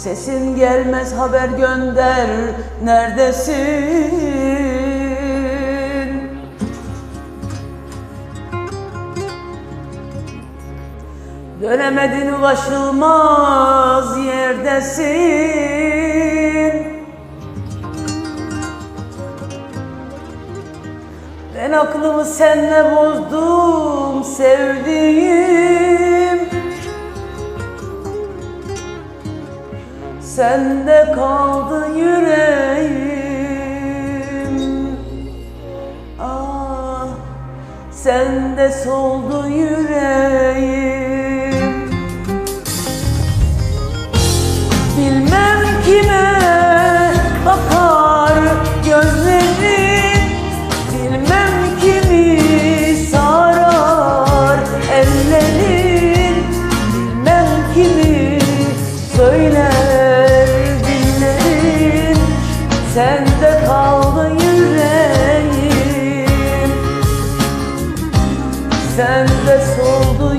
Sesin gelmez haber gönder neredesin? Dönemedin ulaşılmaz yerdesin Ben aklımı senle bozdum sevdiğim Sende kaldı yüreğim. Ah sende soldu yüreğim. Bilmem kime bakar gözlerin Bilmem kimi sarar ellerin Bilmem kimi söyler Sende soldu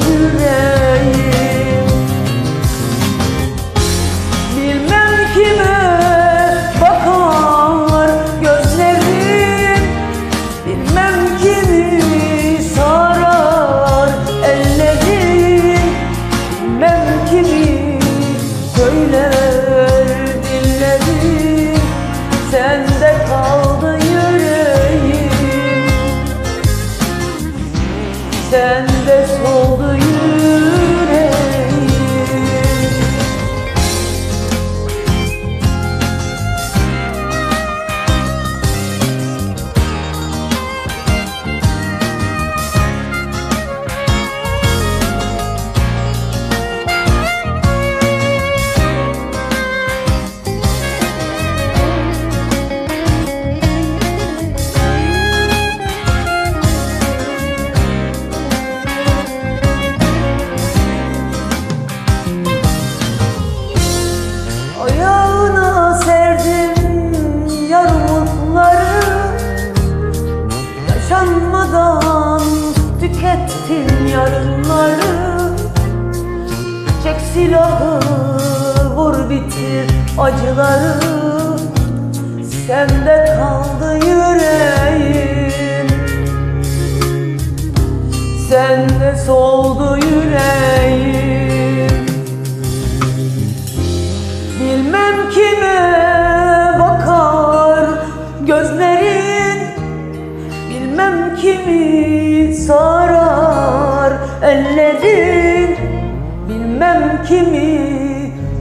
Sende soldu tükettin yarınları. Çek silahı vur bitir acıları. Sende kaldı yüreğim. Sende soldu yüreğim Bilmem kimi sarar ellerin. Bilmem kimi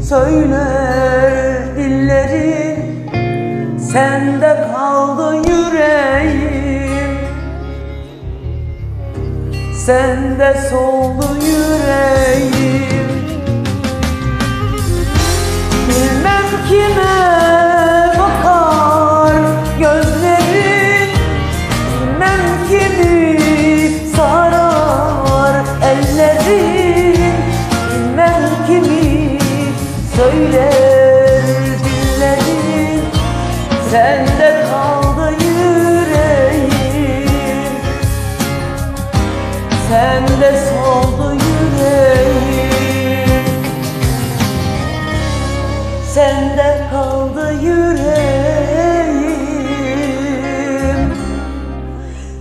söyler dillerin. Sende kaldı yüreğim. Sende soldu yüreğim söyler dillerin Sende kaldı yüreğim. Sende soldu yüreğim. Sende kaldı yüreğim.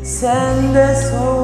Sende soldu